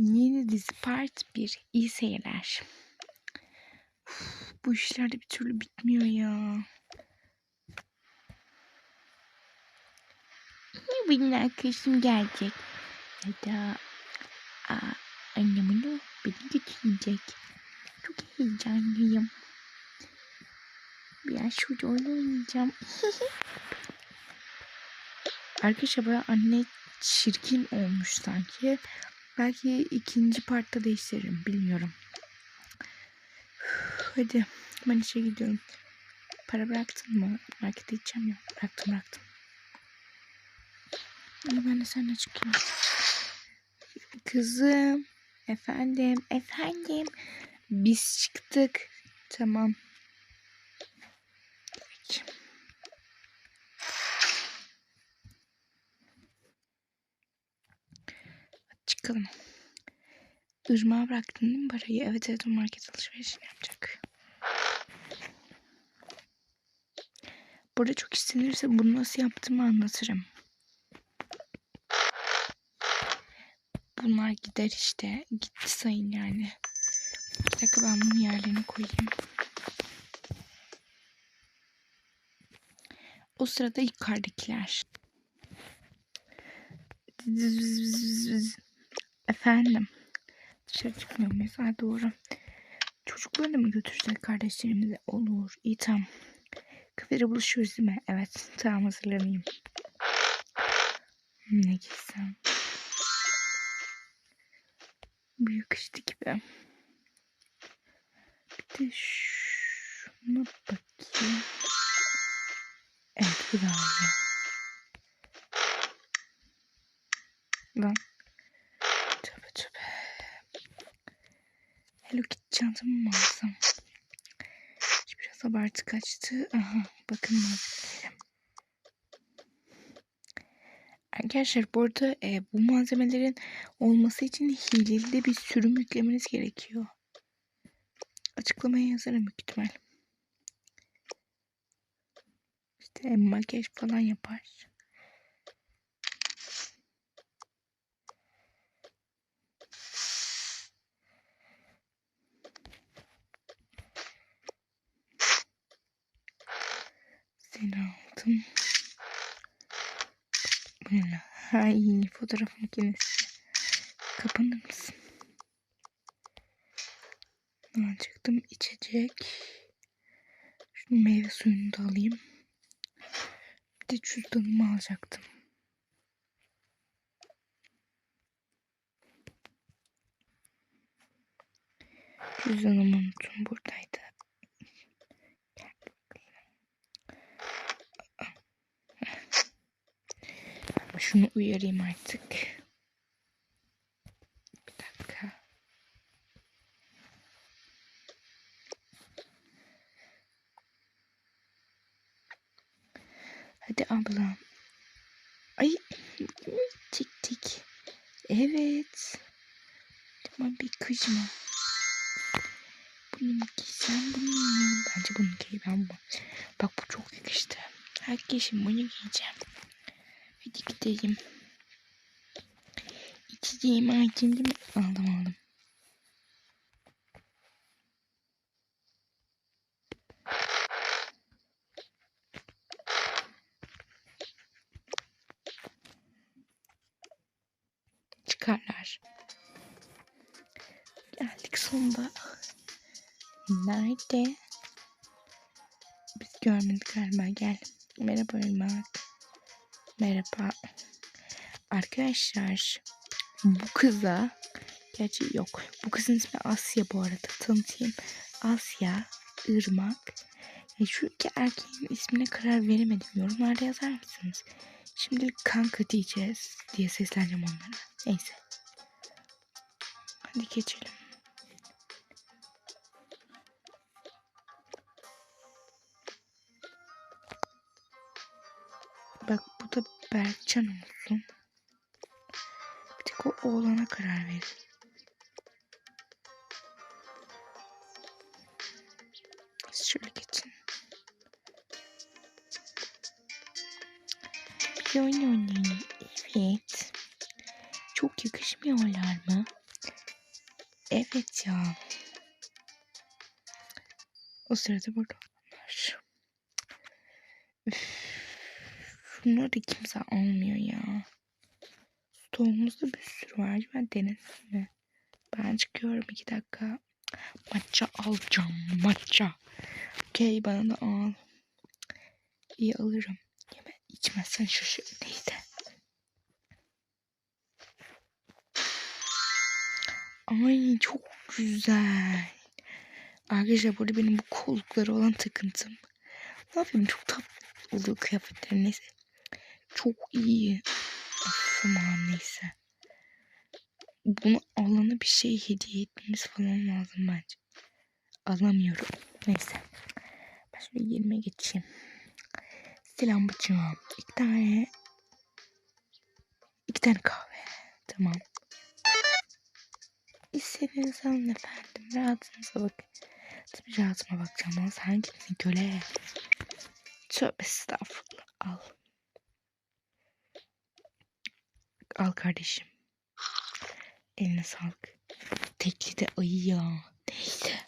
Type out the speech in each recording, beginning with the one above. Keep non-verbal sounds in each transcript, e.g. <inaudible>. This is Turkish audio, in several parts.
Yeni dizi part 1. İyi seyirler. Uf, bu işler de bir türlü bitmiyor ya. Benim arkadaşım gelecek. Ya da aa, annem onu beni götürecek. Çok heyecanlıyım. Biraz şurada oynayacağım. <laughs> Arkadaşlar böyle anne çirkin olmuş sanki. Belki ikinci partta değiştiririm. Bilmiyorum. Hadi ben işe gidiyorum. Para bıraktın mı? Markete gideceğim ya. Bıraktım bıraktım. Hadi ben de seninle çıkayım. Kızım. Efendim. Efendim. Biz çıktık. Tamam. Hadi çıkalım. Irmağa bıraktın değil mi parayı? Evet evet o market alışverişini yapacak. Burada çok istenirse bunu nasıl yaptığımı anlatırım. Bunlar gider işte. Gitti sayın yani. Bir dakika ben bunu yerlerine koyayım. O sırada yukarıdakiler. Efendim. Dışarı çıkmıyor muyuz? Ha doğru. Çocukları da mı götürsek kardeşlerimize? Olur. İyi tamam. Kafede buluşuyoruz değil mi? Evet. Tamam hazırlanayım. Ne giysem? Bu yakıştı gibi. Bir de şuna bakayım. Evet bu daha iyi. Lan. Tövbe tövbe. Hello Kitty çantamı mı alsam? Abartı kaçtı. Aha bakın malzemelerim. Arkadaşlar bu arada e, bu malzemelerin olması için hileli bir sürüm yüklemeniz gerekiyor. Açıklamaya yazarım büyük ihtimal. İşte makyaj falan yapar. Ne lan? Ay fotoğraf makinesi. Kapanır mısın? Ne alacaktım? İçecek. Şunu meyve suyunu da alayım. Bir de cüzdanımı alacaktım. Cüzdanımı unuttum. Buradaydı. Gel bakalım. Ama şunu uyarayım artık. Bir dakika. Hadi abla. Ay tik tik. Evet. Tamam bir kızma. Bunu mu giysem bunu mu? Bence bunu giy ben bu. Bak bu çok yakıştı. Herkesin bunu giyeceğim. Hadi gidelim. İçeceğim değil mi? Aldım aldım. Çıkarlar. Geldik sonunda. Nerede? Biz görmedik galiba. Gel. Merhaba Irmak. Merhaba. Arkadaşlar bu kıza gerçi yok. Bu kızın ismi Asya bu arada. Tanıtayım. Asya, Irmak. Ya şu iki erkeğin ismine karar veremedim. Yorumlarda yazar mısınız? Şimdilik kanka diyeceğiz diye sesleneceğim onlara. Neyse. Hadi geçelim. Berkcan olsun. Bir tek o oğlana karar verin. Şöyle geçin. Bir oyun oynayalım. Evet. Çok yakışmıyorlar mı? Evet ya. O sırada burada var. Üf. Şunları da kimse almıyor ya. Stoğumuzda bir sürü var. Ben denedim mi? Ben çıkıyorum iki dakika. Matcha alacağım. Matcha. Okey bana da al. İyi alırım. Yeme, içmezsen şaşır. Neyse. Ay çok güzel. Arkadaşlar burada benim bu kollukları olan takıntım. Ne yapayım çok tatlı oluyor kıyafetler neyse. Çok iyi. Of aman neyse. Bunu alana bir şey hediye etmemiz falan lazım bence. Alamıyorum. Neyse. Ben şöyle yerime geçeyim. Selam bacım. İki tane. iki tane kahve. Tamam. İstediğiniz alın efendim. Rahatınıza bakın. Tabii rahatıma bakacağım sen kimsin köle? Tövbe estağfurullah. Al. Al kardeşim. Eline sağlık. Tekli de ayı ya. Neyse.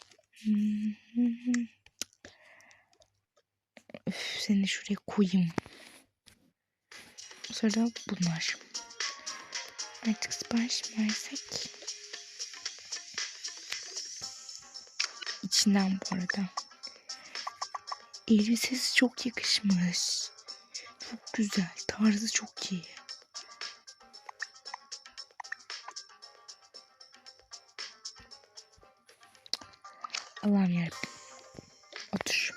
Üf, seni şuraya koyayım. Sonra bunlar. Artık sipariş versek? İçinden bu arada. Elbisesi çok yakışmış. Çok güzel. Tarzı çok iyi. Allah'ım yarabbim. Otur.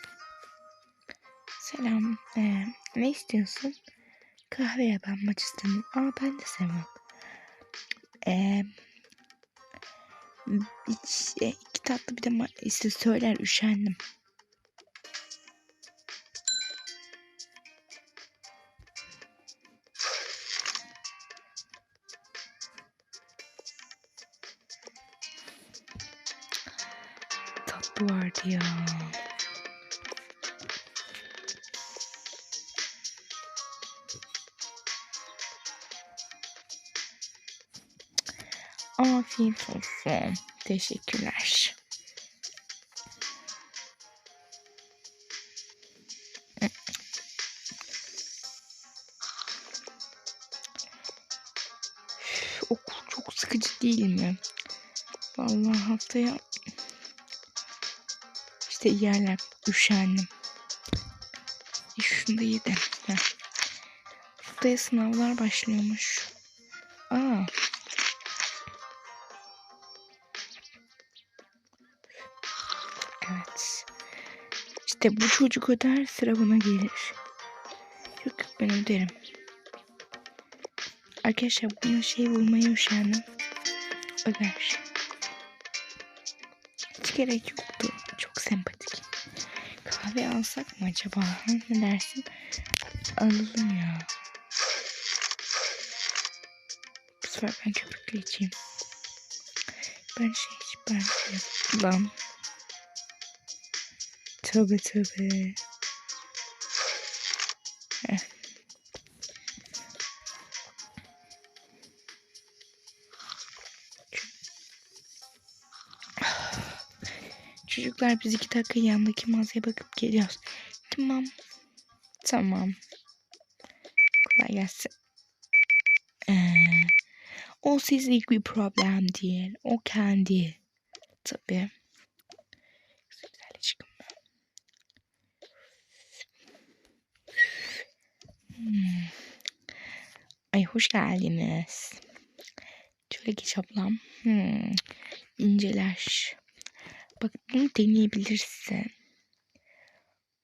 Selam. Ee, ne istiyorsun? Kahve ya ben maç istemem. Aa ben de sevmem. Ee, hiç, e, iki tatlı bir de ma- işte söyler üşendim. Tatlı vardı ya. Afiyet olsun. Teşekkürler. Okul çok sıkıcı değil mi? Vallahi haftaya işte yerler üşendim. E, Şunu da yedim. Haftaya sınavlar başlıyormuş. Aa. Evet. İşte bu çocuk öder sıra bana gelir. Yok yok ben öderim. Arkadaşlar buna şey bulmaya üşendim. Öder. Hiç gerek yoktu. Kahve alsak mı acaba? Ne dersin? Alalım ya. Bu sefer ben köpüklü içeyim. Ben şey ben şey lan. Tövbe tövbe. Heh. Çocuklar biz iki dakika yandaki mağazaya bakıp geliyoruz. Tamam. Tamam. Kolay gelsin. Ee, o sizlik bir problem değil. O kendi. Tabii. Hmm. Ay hoş geldiniz. Şöyle geç ablam. Hmm. İnceler. Bak bunu deneyebilirsin.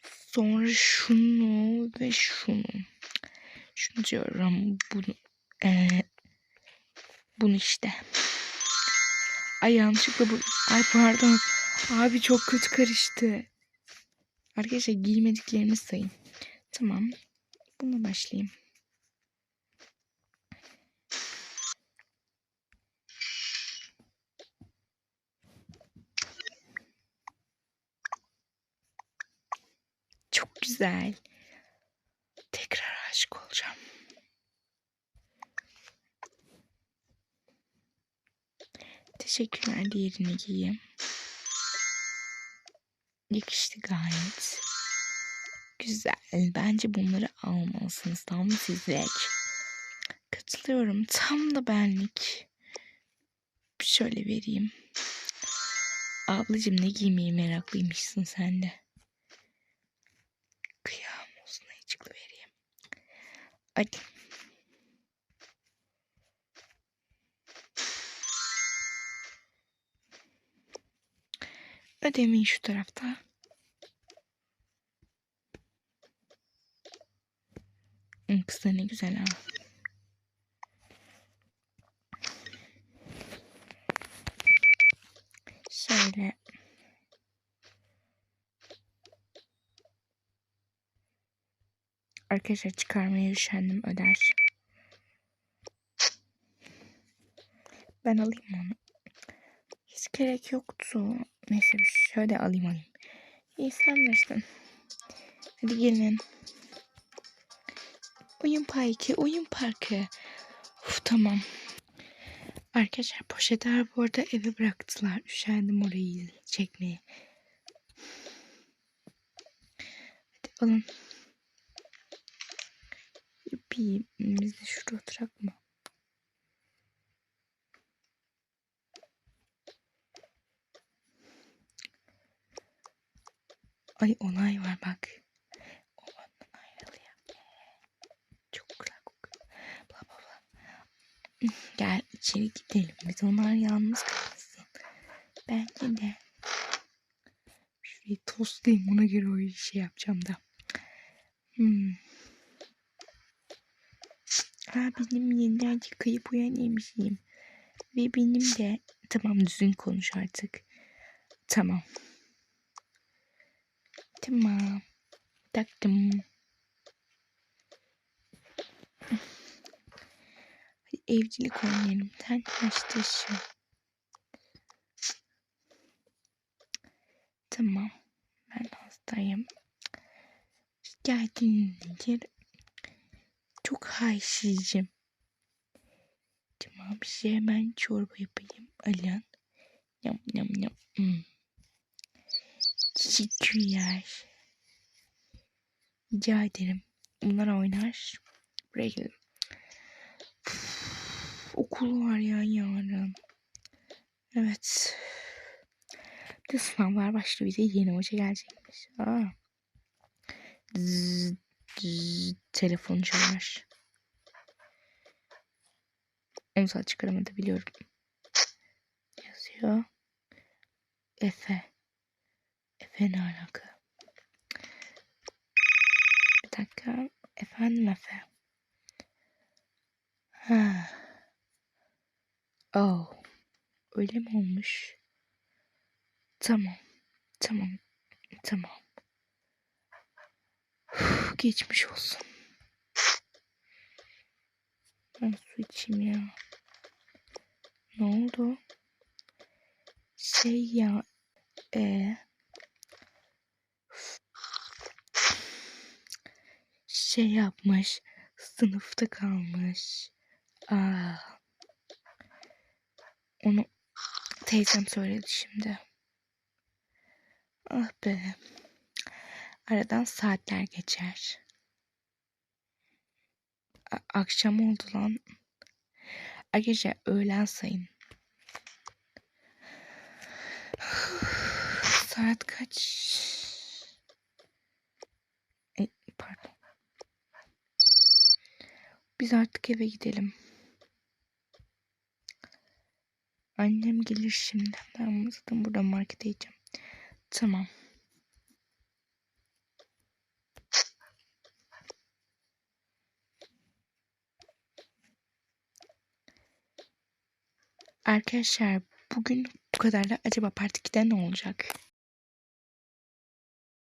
Sonra şunu ve şunu. Şunu diyorum. Bunu. Ee, bunu işte. Ay yanlışlıkla bu. Ay pardon. Abi çok kötü karıştı. Arkadaşlar giymediklerimi sayın. Tamam. Bununla başlayayım. Çok güzel. Tekrar aşık olacağım. Teşekkürler. Diğerini giyeyim. Yakıştı gayet. Güzel. Bence bunları almalısınız. Tam sizlik. Katılıyorum. Tam da benlik. Şöyle vereyim. Ablacığım ne giymeyi meraklıymışsın sen de. Kıyam olsun ayıcıklı vereyim. Hadi. Ödemeyi şu tarafta. Kız da ne güzel ha. Şöyle. Arkadaşlar çıkarmaya üşendim öder. Ben alayım onu. Hiç gerek yoktu. Neyse şöyle alayım alayım. İyi sen bilirsin. Hadi gelin. Oyun parkı, oyun parkı. Uf, tamam. Arkadaşlar poşetler bu arada eve bıraktılar. Üşendim orayı çekmeye. Hadi alın. Yuppi. Biz de şurada oturak mı? Ay olay var bak. Çok güzel bla. Gel içeri gidelim. Biz onlar yalnız kalsın. Bence de. Şurayı tostlayayım ona göre o işi yapacağım da. Hmm. Aa, benim yeniden yıkayıp uyanayım. Ve benim de tamam düzgün konuş artık. Tamam. Tamam. Taktım. Evcilik oynayalım. Sen başlasın. Tamam. Ben hastayım. Geldin gel. Çok hayşicim. Tamam size hemen çorba yapayım. Alın. Yam yam yam. Hmm. Teşekkürler. Rica ederim. Bunlar oynar. Buraya gelin. Okul var ya yarın. Evet. Bir de sınavlar başlıyor. Bir de yeni hoca gelecekmiş. Aa. Zzz, telefon çalar. Onu saat çıkaramadı biliyorum. Yazıyor. Efe. Efe ne alaka? Bir dakika. Efendim Efe. Ha. Oh. Öyle mi olmuş? Tamam. Tamam. Tamam. Geçmiş olsun. Ben su içeyim ya. Ne oldu? Şey ya. E, şey yapmış. Sınıfta kalmış. Aa. Onu teyzem söyledi şimdi. Ah be. Aradan saatler geçer. A- akşam oldu lan. Arkadaşlar öğlen sayın. <sighs> Saat kaç? E, pardon. Biz artık eve gidelim. Annem gelir şimdi. Ben zaten burada markete gideceğim. Tamam. Arkadaşlar bugün bu kadar da acaba part 2'de ne olacak?